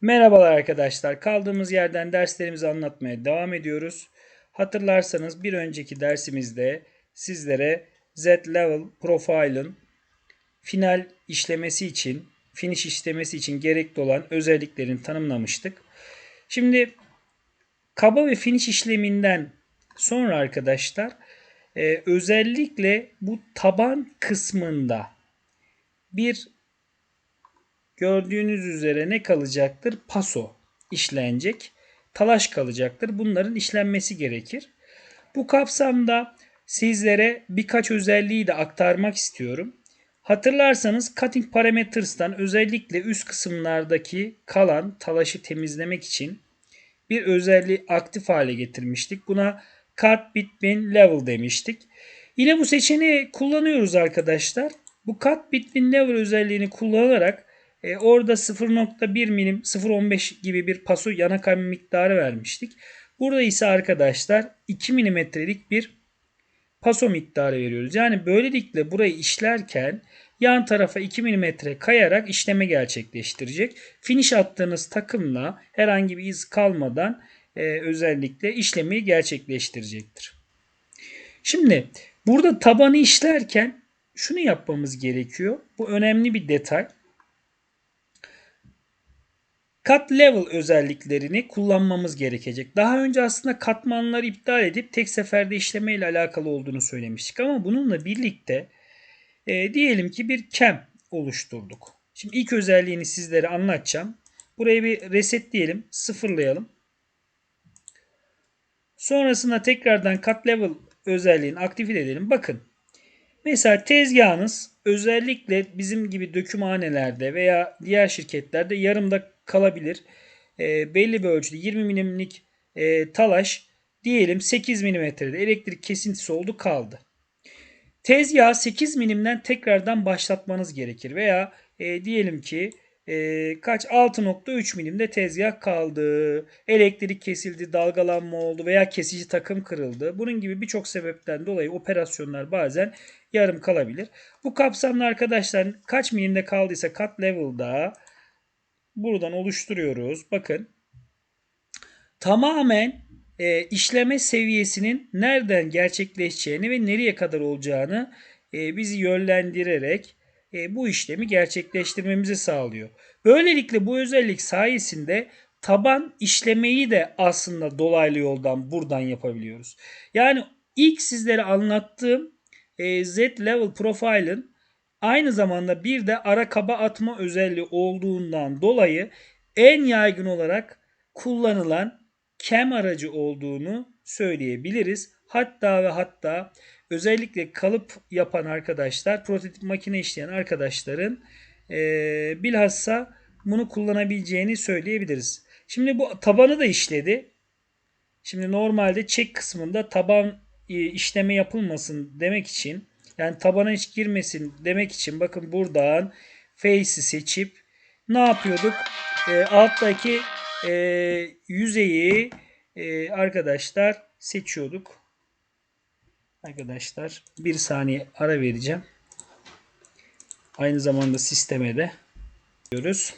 Merhabalar arkadaşlar. Kaldığımız yerden derslerimizi anlatmaya devam ediyoruz. Hatırlarsanız bir önceki dersimizde sizlere Z-Level Profile'ın final işlemesi için, finish işlemesi için gerekli olan özelliklerini tanımlamıştık. Şimdi kaba ve finish işleminden sonra arkadaşlar e, özellikle bu taban kısmında bir gördüğünüz üzere ne kalacaktır? Paso işlenecek. Talaş kalacaktır. Bunların işlenmesi gerekir. Bu kapsamda sizlere birkaç özelliği de aktarmak istiyorum. Hatırlarsanız Cutting Parameters'tan özellikle üst kısımlardaki kalan talaşı temizlemek için bir özelliği aktif hale getirmiştik. Buna Cut Between Level demiştik. Yine bu seçeneği kullanıyoruz arkadaşlar. Bu Cut Between Level özelliğini kullanarak e, orada 0.1 milim 0.15 gibi bir paso yana kayma miktarı vermiştik. Burada ise arkadaşlar 2 milimetrelik bir paso miktarı veriyoruz. Yani böylelikle burayı işlerken yan tarafa 2 mm kayarak işleme gerçekleştirecek. Finish attığınız takımla herhangi bir iz kalmadan e, özellikle işlemi gerçekleştirecektir. Şimdi burada tabanı işlerken şunu yapmamız gerekiyor. Bu önemli bir detay. Cut level özelliklerini kullanmamız gerekecek. Daha önce aslında katmanları iptal edip tek seferde işleme ile alakalı olduğunu söylemiştik. Ama bununla birlikte e, diyelim ki bir kem oluşturduk. Şimdi ilk özelliğini sizlere anlatacağım. Burayı bir reset diyelim, sıfırlayalım. Sonrasında tekrardan cut level özelliğini aktif edelim. Bakın Mesela tezgahınız özellikle bizim gibi dökümhanelerde veya diğer şirketlerde yarımda kalabilir. E, belli bir ölçüde 20 milimlik e, talaş diyelim 8 milimetrede elektrik kesintisi oldu kaldı. Tezgahı 8 milimden tekrardan başlatmanız gerekir veya e, diyelim ki e, kaç 6.3 milimde tezgah kaldı. Elektrik kesildi, dalgalanma oldu veya kesici takım kırıldı. Bunun gibi birçok sebepten dolayı operasyonlar bazen yarım kalabilir. Bu kapsamda arkadaşlar kaç milimde kaldıysa cut level'da buradan oluşturuyoruz. Bakın tamamen e, işleme seviyesinin nereden gerçekleşeceğini ve nereye kadar olacağını e, bizi yönlendirerek e, bu işlemi gerçekleştirmemizi sağlıyor. Böylelikle bu özellik sayesinde taban işlemeyi de aslında dolaylı yoldan buradan yapabiliyoruz. Yani ilk sizlere anlattığım e, Z Level Profile'ın aynı zamanda bir de ara kaba atma özelliği olduğundan dolayı en yaygın olarak kullanılan kem aracı olduğunu söyleyebiliriz. Hatta ve hatta özellikle kalıp yapan arkadaşlar, prototip makine işleyen arkadaşların e, bilhassa bunu kullanabileceğini söyleyebiliriz. Şimdi bu tabanı da işledi. Şimdi normalde çek kısmında taban işleme yapılmasın demek için yani tabana hiç girmesin demek için bakın buradan face'i seçip ne yapıyorduk? E, alttaki e, yüzeyi e, arkadaşlar seçiyorduk. Arkadaşlar bir saniye ara vereceğim. Aynı zamanda sisteme de diyoruz.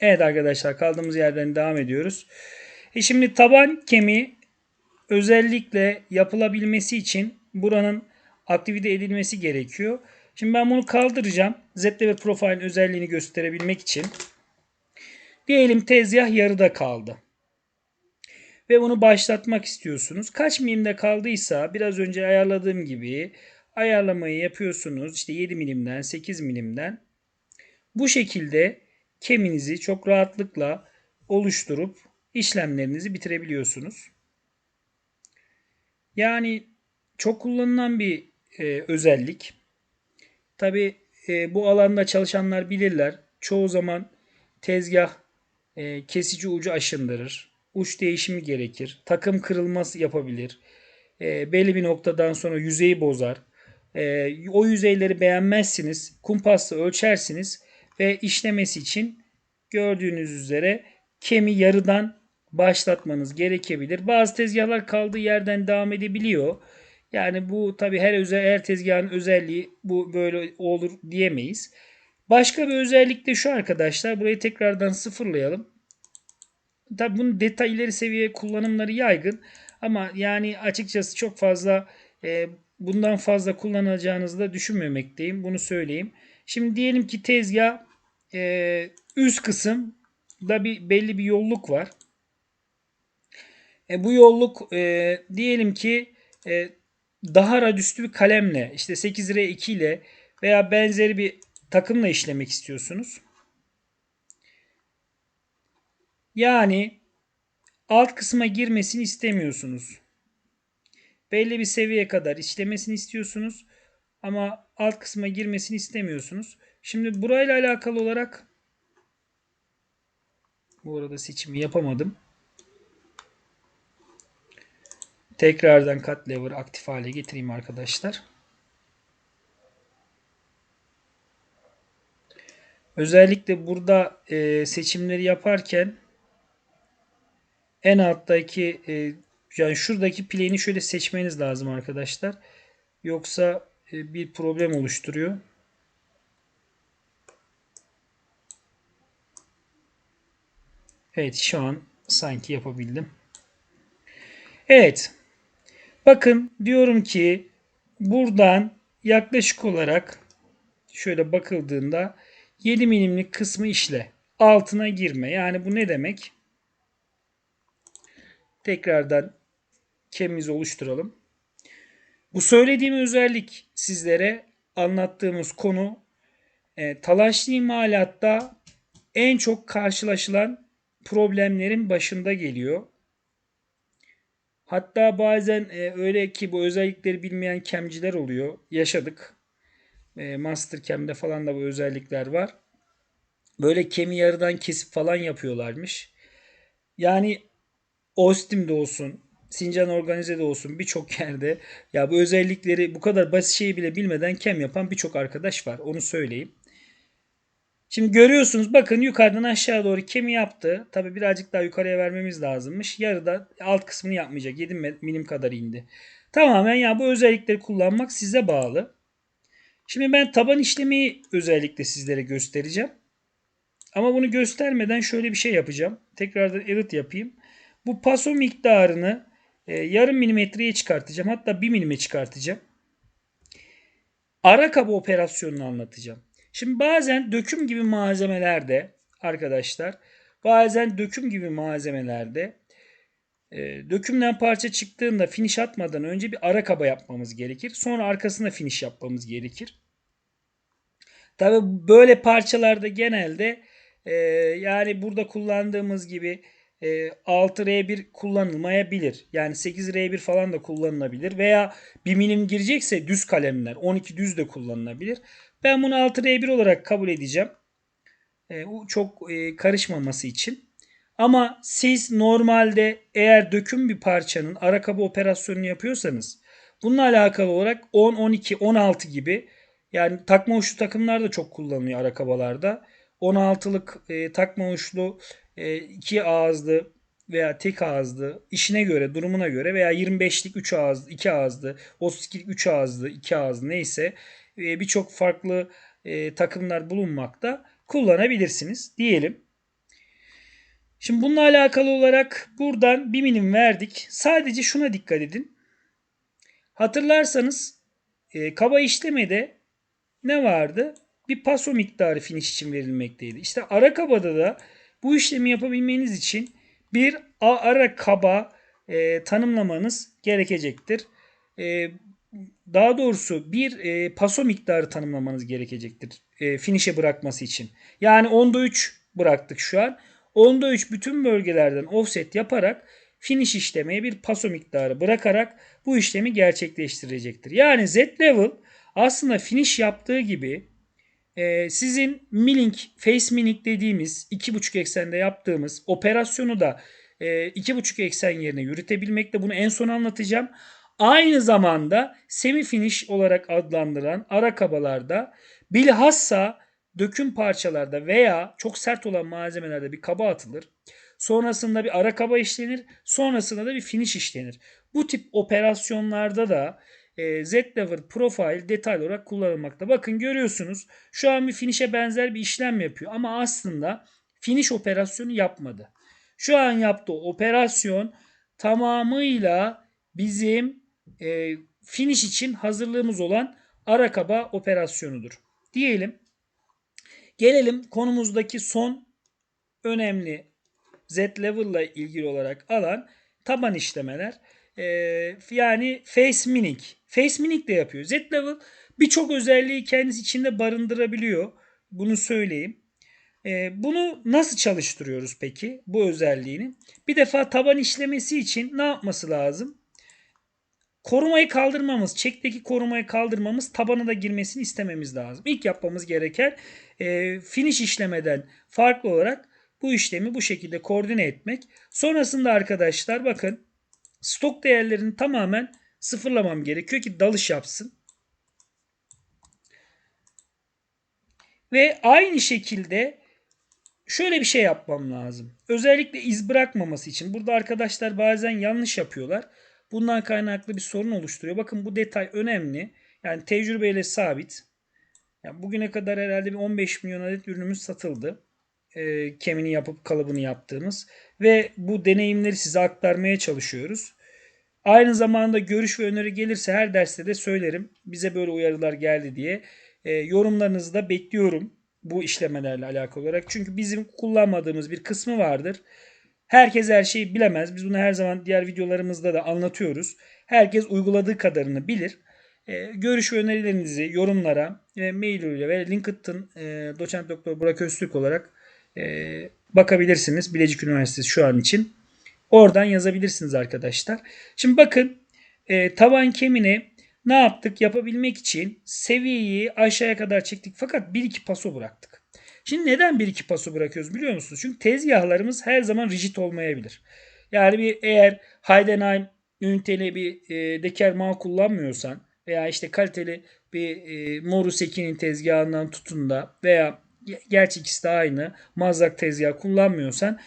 Evet arkadaşlar kaldığımız yerden devam ediyoruz. E şimdi taban kemiği özellikle yapılabilmesi için buranın aktivite edilmesi gerekiyor. Şimdi ben bunu kaldıracağım. ZDV Profile özelliğini gösterebilmek için. Diyelim tezgah yarıda kaldı. Ve bunu başlatmak istiyorsunuz. Kaç milimde kaldıysa biraz önce ayarladığım gibi ayarlamayı yapıyorsunuz. İşte 7 milimden 8 milimden. Bu şekilde keminizi çok rahatlıkla oluşturup işlemlerinizi bitirebiliyorsunuz. Yani çok kullanılan bir e, özellik. Tabi e, bu alanda çalışanlar bilirler. Çoğu zaman tezgah e, kesici ucu aşındırır. Uç değişimi gerekir. Takım kırılması yapabilir. E, belli bir noktadan sonra yüzeyi bozar. E, o yüzeyleri beğenmezsiniz. Kumpasla ölçersiniz ve işlemesi için gördüğünüz üzere kemi yarıdan başlatmanız gerekebilir. Bazı tezgahlar kaldığı yerden devam edebiliyor. Yani bu tabi her özel her tezgahın özelliği bu böyle olur diyemeyiz. Başka bir özellik de şu arkadaşlar. Burayı tekrardan sıfırlayalım. Tabi bunun detay ileri seviye kullanımları yaygın. Ama yani açıkçası çok fazla e, bundan fazla kullanacağınızı da düşünmemekteyim. Bunu söyleyeyim. Şimdi diyelim ki tezgah e, üst kısımda bir belli bir yolluk var. E, bu yolluk e, diyelim ki e, daha radüstü bir kalemle işte 8R2 ile veya benzeri bir takımla işlemek istiyorsunuz. Yani alt kısma girmesini istemiyorsunuz. Belli bir seviyeye kadar işlemesini istiyorsunuz ama alt kısma girmesini istemiyorsunuz. Şimdi burayla alakalı olarak bu arada seçimi yapamadım. Tekrardan cut lever aktif hale getireyim arkadaşlar. Özellikle burada e, seçimleri yaparken en alttaki e, yani şuradaki plane'i şöyle seçmeniz lazım arkadaşlar. Yoksa e, bir problem oluşturuyor. Evet şu an sanki yapabildim. Evet. Bakın diyorum ki buradan yaklaşık olarak şöyle bakıldığında 7 milimlik kısmı işle. Altına girme. Yani bu ne demek? Tekrardan kemimizi oluşturalım. Bu söylediğim özellik sizlere anlattığımız konu e, talaşlı imalatta en çok karşılaşılan problemlerin başında geliyor. Hatta bazen e, öyle ki bu özellikleri bilmeyen kemciler oluyor. Yaşadık. E, Mastercam'de falan da bu özellikler var. Böyle kemi yarıdan kesip falan yapıyorlarmış. Yani Ostim'de olsun, Sincan Organize'de olsun birçok yerde ya bu özellikleri bu kadar basit şeyi bile bilmeden kem yapan birçok arkadaş var. Onu söyleyeyim. Şimdi görüyorsunuz bakın yukarıdan aşağı doğru kemi yaptı. Tabi birazcık daha yukarıya vermemiz lazımmış. Yarıda alt kısmını yapmayacak. 7 milim kadar indi. Tamamen ya bu özellikleri kullanmak size bağlı. Şimdi ben taban işlemi özellikle sizlere göstereceğim. Ama bunu göstermeden şöyle bir şey yapacağım. Tekrardan edit yapayım. Bu paso miktarını e, yarım milimetreye çıkartacağım. Hatta bir milime çıkartacağım. Ara kaba operasyonunu anlatacağım. Şimdi bazen döküm gibi malzemelerde arkadaşlar bazen döküm gibi malzemelerde e, dökümden parça çıktığında finish atmadan önce bir ara kaba yapmamız gerekir. Sonra arkasında finish yapmamız gerekir. Tabi böyle parçalarda genelde e, yani burada kullandığımız gibi e, 6R1 kullanılmayabilir. Yani 8R1 falan da kullanılabilir. Veya 1 milim girecekse düz kalemler 12 düz de kullanılabilir. Ben bunu 6R1 olarak kabul edeceğim. E, çok e, karışmaması için. Ama siz normalde eğer döküm bir parçanın ara kaba operasyonunu yapıyorsanız bununla alakalı olarak 10, 12, 16 gibi yani takma uçlu takımlar da çok kullanılıyor ara kabalarda. 16'lık e, takma uçlu e, iki ağızlı veya tek ağızlı işine göre, durumuna göre veya 25'lik 3 ağızlı, 2 ağızlı, 32'lik 3 ağızlı, 2 ağızlı neyse birçok farklı e, takımlar bulunmakta kullanabilirsiniz diyelim. Şimdi bununla alakalı olarak buradan bir milim verdik. Sadece şuna dikkat edin. Hatırlarsanız e, kaba işlemede ne vardı? Bir paso miktarı finish için verilmekteydi. İşte ara kabada da bu işlemi yapabilmeniz için bir ara kaba e, tanımlamanız gerekecektir. E, daha doğrusu bir e, paso miktarı tanımlamanız gerekecektir e, finish'e bırakması için. Yani 10'da 3 bıraktık şu an. 10'da 3 bütün bölgelerden offset yaparak finish işlemeye bir paso miktarı bırakarak bu işlemi gerçekleştirecektir. Yani Z level aslında finish yaptığı gibi e, sizin milling, face milling dediğimiz 2.5 eksende yaptığımız operasyonu da e, 2.5 eksen yerine yürütebilmekte. Bunu en son anlatacağım. Aynı zamanda semi finish olarak adlandıran ara kabalarda bilhassa döküm parçalarda veya çok sert olan malzemelerde bir kaba atılır. Sonrasında bir ara kaba işlenir. Sonrasında da bir finish işlenir. Bu tip operasyonlarda da e, Z-Level Profile detaylı olarak kullanılmakta. Bakın görüyorsunuz şu an bir finish'e benzer bir işlem yapıyor ama aslında finish operasyonu yapmadı. Şu an yaptığı operasyon tamamıyla bizim e, finish için hazırlığımız olan ara kaba operasyonudur. Diyelim. Gelelim konumuzdaki son önemli Z level ile ilgili olarak alan taban işlemeler. Ee, yani face mining. Face mining de yapıyor. Z level birçok özelliği kendisi içinde barındırabiliyor. Bunu söyleyeyim. Ee, bunu nasıl çalıştırıyoruz peki bu özelliğini? Bir defa taban işlemesi için ne yapması lazım? Korumayı kaldırmamız, çekteki korumayı kaldırmamız, tabana da girmesini istememiz lazım. İlk yapmamız gereken e, finish işlemeden farklı olarak bu işlemi bu şekilde koordine etmek. Sonrasında arkadaşlar bakın stok değerlerini tamamen sıfırlamam gerekiyor ki dalış yapsın. Ve aynı şekilde şöyle bir şey yapmam lazım. Özellikle iz bırakmaması için. Burada arkadaşlar bazen yanlış yapıyorlar. Bundan kaynaklı bir sorun oluşturuyor. Bakın bu detay önemli. Yani tecrübeyle sabit. Yani bugüne kadar herhalde bir 15 milyon adet ürünümüz satıldı. E, kemini yapıp kalıbını yaptığımız. Ve bu deneyimleri size aktarmaya çalışıyoruz. Aynı zamanda görüş ve öneri gelirse her derste de söylerim. Bize böyle uyarılar geldi diye. E, yorumlarınızı da bekliyorum bu işlemelerle alakalı olarak. Çünkü bizim kullanmadığımız bir kısmı vardır. Herkes her şeyi bilemez. Biz bunu her zaman diğer videolarımızda da anlatıyoruz. Herkes uyguladığı kadarını bilir. E, görüş ve önerilerinizi yorumlara e, mail ile ve LinkedIn e, doçent doktor Burak Öztürk olarak e, bakabilirsiniz. Bilecik Üniversitesi şu an için. Oradan yazabilirsiniz arkadaşlar. Şimdi bakın e, taban kemini ne yaptık? Yapabilmek için seviyeyi aşağıya kadar çektik fakat 1-2 paso bıraktık. Şimdi neden 1-2 paso bırakıyoruz biliyor musunuz? Çünkü tezgahlarımız her zaman rigid olmayabilir. Yani bir eğer Heidenheim üniteli bir e, dekerma kullanmıyorsan veya işte kaliteli bir e, Moruseki'nin tezgahından tutun da veya gerçi ikisi de aynı mazlak tezgah kullanmıyorsan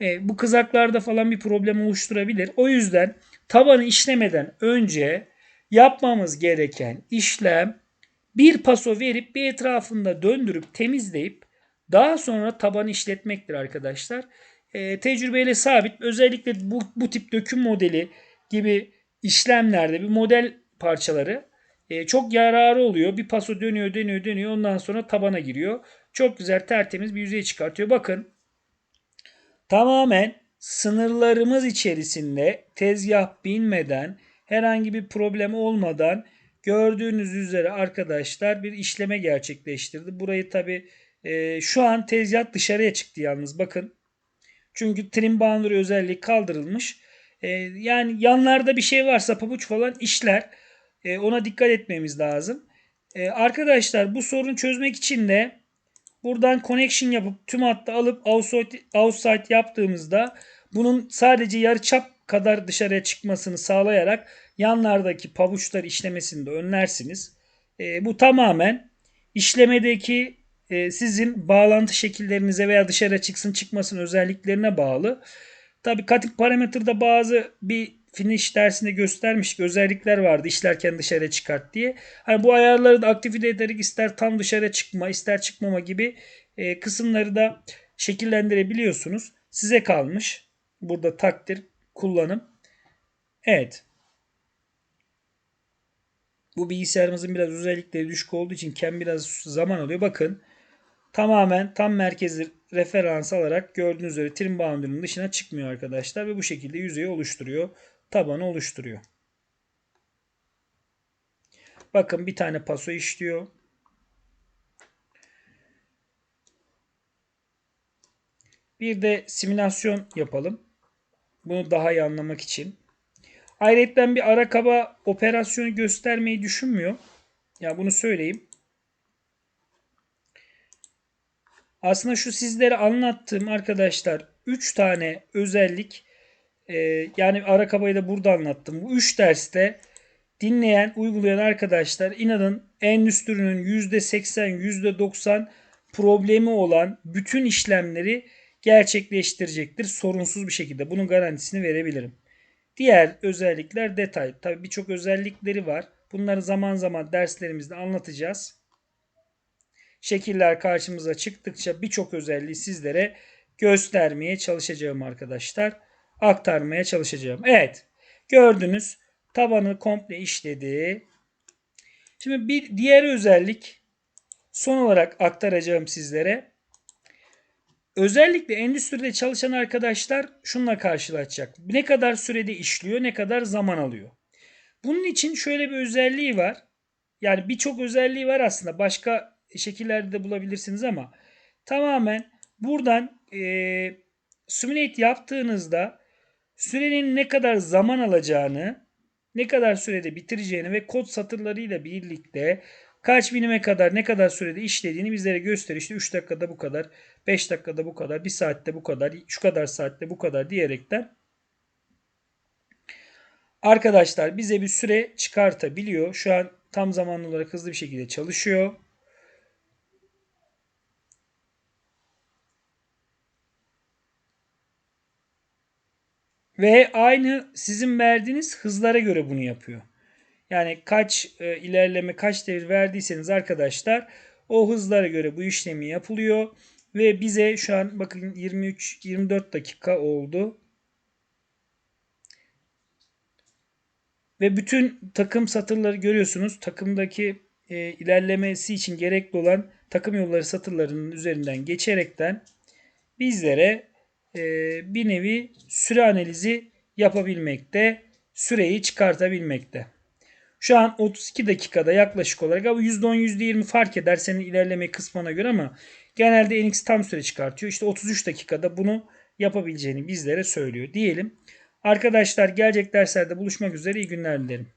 e, bu kızaklarda falan bir problem oluşturabilir. O yüzden tabanı işlemeden önce yapmamız gereken işlem bir paso verip bir etrafında döndürüp temizleyip daha sonra tabanı işletmektir arkadaşlar. E, tecrübeyle sabit özellikle bu, bu tip döküm modeli gibi işlemlerde bir model parçaları e, çok yararı oluyor. Bir paso dönüyor dönüyor dönüyor ondan sonra tabana giriyor. Çok güzel tertemiz bir yüzey çıkartıyor. Bakın tamamen sınırlarımız içerisinde tezgah binmeden herhangi bir problem olmadan gördüğünüz üzere arkadaşlar bir işleme gerçekleştirdi. Burayı tabi e, şu an tezgah dışarıya çıktı yalnız bakın. Çünkü trim boundary özelliği kaldırılmış. E, yani yanlarda bir şey varsa pabuç falan işler. E, ona dikkat etmemiz lazım. E, arkadaşlar bu sorunu çözmek için de buradan connection yapıp tüm hattı alıp outside, outside yaptığımızda bunun sadece yarı çap kadar dışarıya çıkmasını sağlayarak yanlardaki pabuçlar işlemesini de önlersiniz. E, bu tamamen işlemedeki sizin bağlantı şekillerinize veya dışarı çıksın çıkmasın özelliklerine bağlı. Tabi katik parametrede bazı bir finish dersinde göstermiş özellikler vardı işlerken dışarı çıkart diye. Hani bu ayarları da aktive ederek ister tam dışarı çıkma ister çıkmama gibi e, kısımları da şekillendirebiliyorsunuz. Size kalmış. Burada takdir kullanım. Evet. Bu bilgisayarımızın biraz özellikleri düşük olduğu için kem biraz zaman alıyor. Bakın tamamen tam merkezi referans alarak gördüğünüz üzere trim boundary'nin dışına çıkmıyor arkadaşlar ve bu şekilde yüzeyi oluşturuyor. Tabanı oluşturuyor. Bakın bir tane paso işliyor. Bir de simülasyon yapalım. Bunu daha iyi anlamak için. Ayrıca bir ara kaba operasyonu göstermeyi düşünmüyor. Ya bunu söyleyeyim. Aslında şu sizlere anlattığım arkadaşlar 3 tane özellik e, yani ara kabayı da burada anlattım. Bu 3 derste dinleyen, uygulayan arkadaşlar inanın endüstrinin %80, %90 problemi olan bütün işlemleri gerçekleştirecektir sorunsuz bir şekilde. Bunun garantisini verebilirim. Diğer özellikler detay. Tabi birçok özellikleri var. Bunları zaman zaman derslerimizde anlatacağız. Şekiller karşımıza çıktıkça birçok özelliği sizlere göstermeye çalışacağım arkadaşlar. Aktarmaya çalışacağım. Evet. Gördünüz. Tabanı komple işledi. Şimdi bir diğer özellik son olarak aktaracağım sizlere. Özellikle endüstride çalışan arkadaşlar şunla karşılaşacak. Ne kadar sürede işliyor, ne kadar zaman alıyor. Bunun için şöyle bir özelliği var. Yani birçok özelliği var aslında. Başka şekillerde de bulabilirsiniz ama tamamen buradan e, simulate yaptığınızda sürenin ne kadar zaman alacağını, ne kadar sürede bitireceğini ve kod satırlarıyla birlikte kaç binime kadar ne kadar sürede işlediğini bizlere gösteriyor. İşte 3 dakikada bu kadar, 5 dakikada bu kadar, 1 saatte bu kadar, şu kadar saatte bu kadar diyerekten arkadaşlar bize bir süre çıkartabiliyor. Şu an tam zamanlı olarak hızlı bir şekilde çalışıyor. Ve aynı sizin verdiğiniz hızlara göre bunu yapıyor. Yani kaç e, ilerleme, kaç devir verdiyseniz arkadaşlar o hızlara göre bu işlemi yapılıyor. Ve bize şu an bakın 23-24 dakika oldu. Ve bütün takım satırları görüyorsunuz. Takımdaki e, ilerlemesi için gerekli olan takım yolları satırlarının üzerinden geçerekten bizlere bir nevi süre analizi yapabilmekte, süreyi çıkartabilmekte. Şu an 32 dakikada yaklaşık olarak ama %10 %20 fark eder senin ilerleme kısmına göre ama genelde NX tam süre çıkartıyor. İşte 33 dakikada bunu yapabileceğini bizlere söylüyor diyelim. Arkadaşlar gelecek derslerde buluşmak üzere iyi günler dilerim.